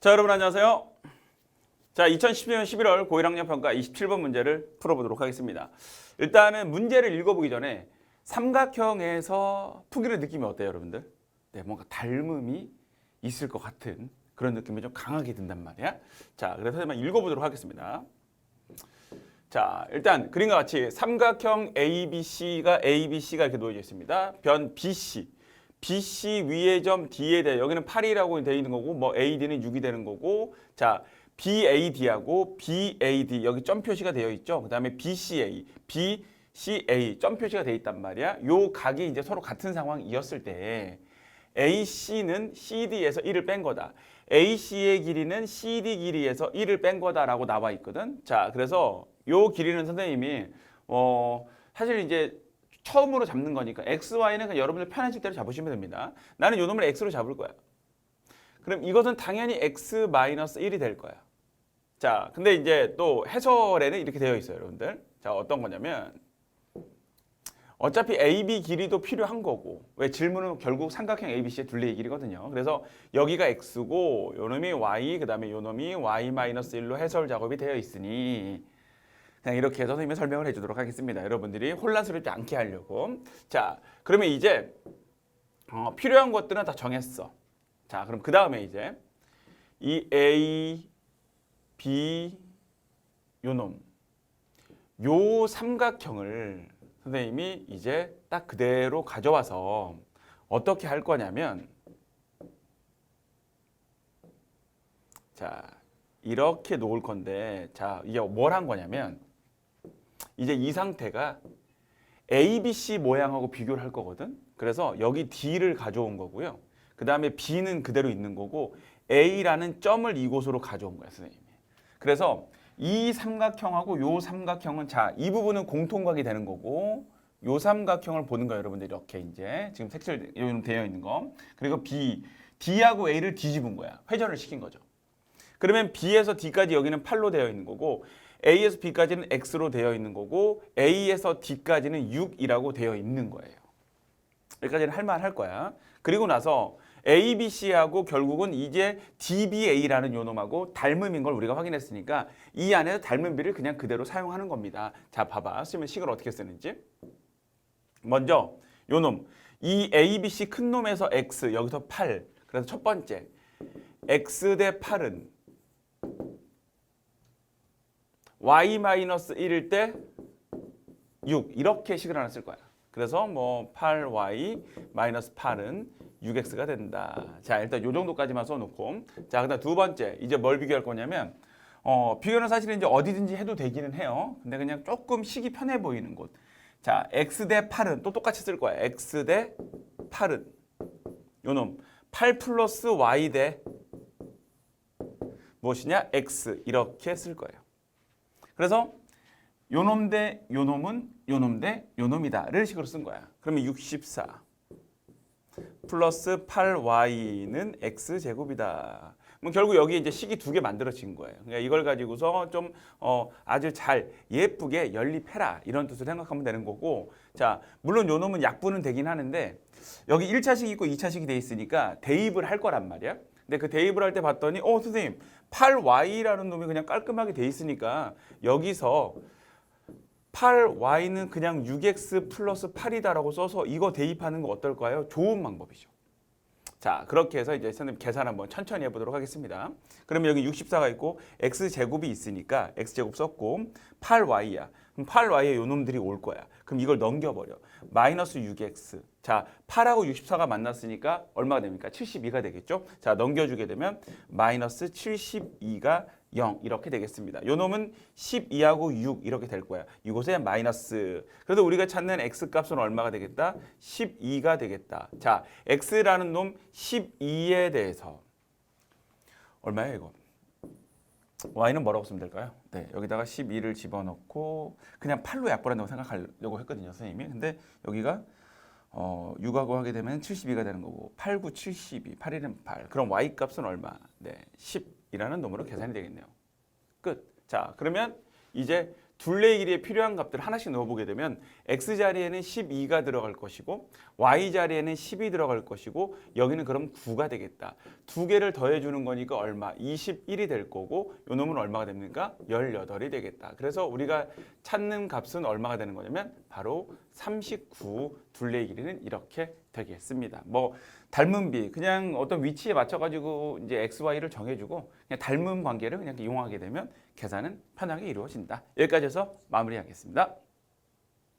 자, 여러분 안녕하세요. 자, 2010년 11월 고1학년 평가 27번 문제를 풀어보도록 하겠습니다. 일단은 문제를 읽어보기 전에 삼각형에서 풀기를 느낌이 어때요, 여러분들? 네, 뭔가 닮음이 있을 것 같은 그런 느낌이 좀 강하게 든단 말이야. 자, 그래서 한번 읽어보도록 하겠습니다. 자, 일단 그림과 같이 삼각형 ABC가 ABC가 이렇게 놓여져 있습니다. 변 BC. BC 위의 점 D에 대해 여기는 8이라고 되어 있는 거고 뭐 AD는 6이 되는 거고 자, BAD하고 BAD 여기 점 표시가 되어 있죠. 그다음에 BCA, BCA 점 표시가 되어 있단 말이야. 요 각이 이제 서로 같은 상황이었을 때 AC는 CD에서 1을 뺀 거다. AC의 길이는 CD 길이에서 1을 뺀 거다라고 나와 있거든. 자, 그래서 요 길이는 선생님이 어 사실 이제 처음으로 잡는 거니까 x, y는 여러분들 편하실 대로 잡으시면 됩니다. 나는 요 놈을 x로 잡을 거야. 그럼 이것은 당연히 x 마이너스 1이 될 거야. 자, 근데 이제 또 해설에는 이렇게 되어 있어요, 여러분들. 자, 어떤 거냐면 어차피 AB 길이도 필요한 거고 왜 질문은 결국 삼각형 ABC의 둘레의 길이거든요. 그래서 여기가 x고 요 놈이 y 그 다음에 요 놈이 y 마이너스 1로 해설 작업이 되어 있으니 그냥 이렇게 해서 선생님이 설명을 해주도록 하겠습니다. 여러분들이 혼란스럽지 않게 하려고. 자, 그러면 이제 어, 필요한 것들은 다 정했어. 자, 그럼 그 다음에 이제 이 A, B, 요놈, 요 삼각형을 선생님이 이제 딱 그대로 가져와서 어떻게 할 거냐면 자 이렇게 놓을 건데 자 이게 뭘 한 거냐면 이제 이 상태가 A, B, C 모양하고 비교를 할 거거든. 그래서 여기 D를 가져온 거고요. 그 다음에 B는 그대로 있는 거고 A라는 점을 이곳으로 가져온 거야, 선생님이. 그래서 이 삼각형하고 요 삼각형은 자, 이 부분은 공통각이 되는 거고 요 삼각형을 보는 거예요, 여러분들 이렇게 이제 지금 색칠 되어 있는 거. 그리고 B, D하고 A를 뒤집은 거야. 회전을 시킨 거죠. 그러면 B에서 D까지 여기는 8로 되어 있는 거고 A에서 B까지는 X로 되어 있는 거고 A에서 D까지는 6이라고 되어 있는 거예요. 여기까지는 할만 할 거야. 그리고 나서 A, B, C하고 결국은 이제 DBA라는 요놈하고 닮음인 걸 우리가 확인했으니까 이 안에서 닮음비를 그냥 그대로 사용하는 겁니다. 자, 봐봐. 쓰면 식을 어떻게 쓰는지. 먼저 요놈 이 A, B, C 큰 놈에서 X 여기서 8. 그래서 첫 번째 X 대 8은 y 마이너스 1일 때 6 이렇게 식을 하나 쓸 거야. 그래서 뭐 8y 마이너스 8은 6x가 된다. 자 일단 요 정도까지만 써놓고 자 그다음 두 번째 이제 뭘 비교할 거냐면 어 비교는 사실은 이제 어디든지 해도 되기는 해요. 근데 그냥 조금 식이 편해 보이는 곳. 자 x 대 8은 또 똑같이 쓸 거야. x 대 8은 요놈 8 플러스 y 대 무엇이냐 x 이렇게 쓸 거예요. 그래서 요놈 대 요놈은 요놈 대 요놈이다 를 식으로 쓴 거야. 그러면 64 플러스 8y는 x 제곱이다. 뭐 결국 여기 이제 식이 두 개 만들어진 거예요. 그러니까 이걸 가지고서 좀 어, 아주 잘 예쁘게 연립해라 이런 뜻으로 생각하면 되는 거고. 자 물론 요 놈은 약분은 되긴 하는데 여기 1차식 있고 2차식이 돼 있으니까 대입을 할 거란 말이야. 근데 그 대입을 할 때 봤더니 어 선생님 8y라는 놈이 그냥 깔끔하게 돼 있으니까 여기서 8y는 그냥 6x 플러스 8이다라고 써서 이거 대입하는 거 어떨까요? 좋은 방법이죠. 자 그렇게 해서 이제 선생님 계산 한번 천천히 해보도록 하겠습니다. 그러면 여기 64가 있고 x 제곱이 있으니까 x 제곱 썼고 8y야. 그럼 8y에 요 놈들이 올 거야. 그럼 이걸 넘겨버려. 마이너스 6x. 자 8하고 64가 만났으니까 얼마가 됩니까? 72가 되겠죠. 자 넘겨주게 되면 마이너스 72가 0 이렇게 되겠습니다. 요 놈은 12하고 6 이렇게 될 거야. 이곳에 마이너스. 그래서 우리가 찾는 x 값은 얼마가 되겠다? 12가 되겠다. 자, x라는 놈 12에 대해서 얼마예요, 이거? Y는 뭐라고 쓰면 될까요? 네, 여기다가 12를 집어넣고 그냥 8로 약분한다고 생각하려고 했거든요, 선생님이. 근데 여기가 어, 6하고 하게 되면 72가 되는 거고 8, 9, 72, 8일은 8. 그럼 y 값은 얼마? 네, 10이라는 놈으로 계산이 되겠네요. 끝. 자, 그러면 이제 둘레의 길이에 필요한 값들 하나씩 넣어보게 되면 x 자리에는 12가 들어갈 것이고 y 자리에는 10이 들어갈 것이고 여기는 그럼 9가 되겠다. 두 개를 더해 주는 거니까 얼마? 21이 될 거고 요 놈은 얼마가 됩니까? 18이 되겠다. 그래서 우리가 찾는 값은 얼마가 되는 거냐면 바로 39 둘레의 길이는 이렇게 되겠습니다. 뭐 닮은 비 그냥 어떤 위치에 맞춰 가지고 이제 x, y를 정해 주고 그냥 닮은 관계를 그냥 이용하게 되면 계산은 편하게 이루어진다. 여기까지 해서 마무리하겠습니다.